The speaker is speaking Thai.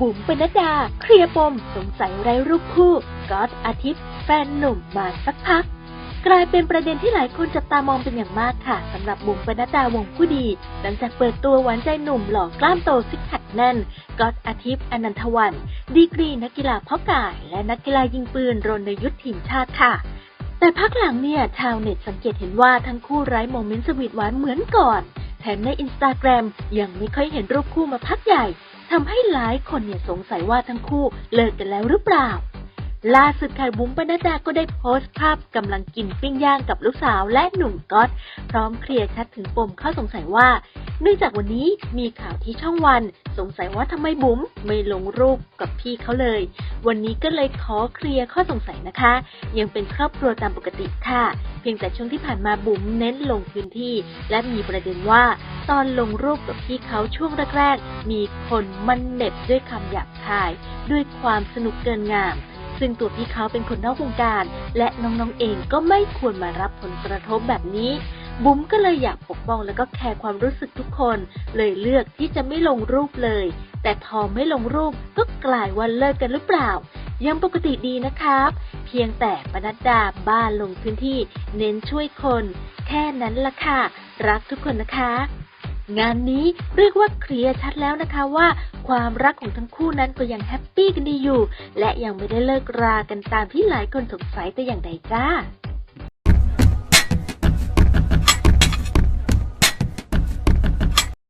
บุ๋มปนัดา เคลียร์ปม สงสัยไร้รูปคู่ก๊อตอาทิตย์ แฟนหนุ่มมาสักพัก กลายเป็นประเด็นที่หลายคนจับตามองเป็นอย่างมากค่ะสำหรับบุ๋มปนัดดาวงผู้ดี หลังจากเปิดตัวหวานใจหนุ่มหล่อกล้ามโตซิกแพคแน่นก๊อตอาทิตย์อนันทวัน ดีกรีนักกีฬาเพาะกาย และนักกีฬายิงปืนรณยุทธทีมชาติค่ะแต่พักหลังเนี่ย ชาวเน็ตสังเกตเห็นว่าทั้งคู่ไร้โมเมนต์สวีทหวานเหมือนก่อน แถมในอินสตาแกรมยังไม่ค่อยเห็นรูปคู่มาพักใหญ่ ทำให้หลายคนเนี่ยสงสัยว่าทั้งคู่เลิกกันแล้วหรือเปล่า ล่าสุดค่ะบุ๋มปนัดดาก็ได้โพสต์ภาพกำลังกินปิ้งย่างกับลูกสาวและหนุ่มก๊อตพร้อมเคลียร์ชัดถึงปมข้อสงสัยว่า เนื่องจากวันนี้มีข่าวที่ช่องวัน สงสัยว่าทำไมบุ๋มไม่ลงรูปกับพี่เขาเลย วันนี้ก็เลยขอเคลียร์ข้อสงสัยนะคะ ยังเป็นครอบครัวตามปกติค่ะ เพียงแต่ช่วงที่ผ่านมาบุ๋มเน้นลงพื้นที่ และมีประเด็นว่า ตอนลงรูปกับพี่เขาช่วงแรกๆ มีคนมันเน็บด้วยคำหยาบคาย ด้วยความสนุกเกินงามซึ่งตัวพี่เขาเป็นคนนอกวงการ และน้องๆเองก็ไม่ควรมารับผลกระทบแบบนี้ บุ๋มก็เลยอยากปกป้องแล้วก็แคร์ความรู้สึกทุกคน เลยเลือกที่จะไม่ลงรูปเลย แต่พอไม่ลงรูปก็กลายว่าเลิกกันหรือเปล่า ยังปกติดีนะครับ เพียงแต่ปนัดดาบ้านลงพื้นที่ เน้นช่วยคน แค่นั้นละค่ะ รักทุกคนนะคะ งานนี้เรียกว่าเคลียร์ชัดแล้วนะคะว่า ความรักของทั้งคู่นั้นก็ยังแฮปปี้กันดีอยู่ และยังไม่ได้เลิกรากันตามที่หลายคนสงสัยแต่อย่างใดจ้า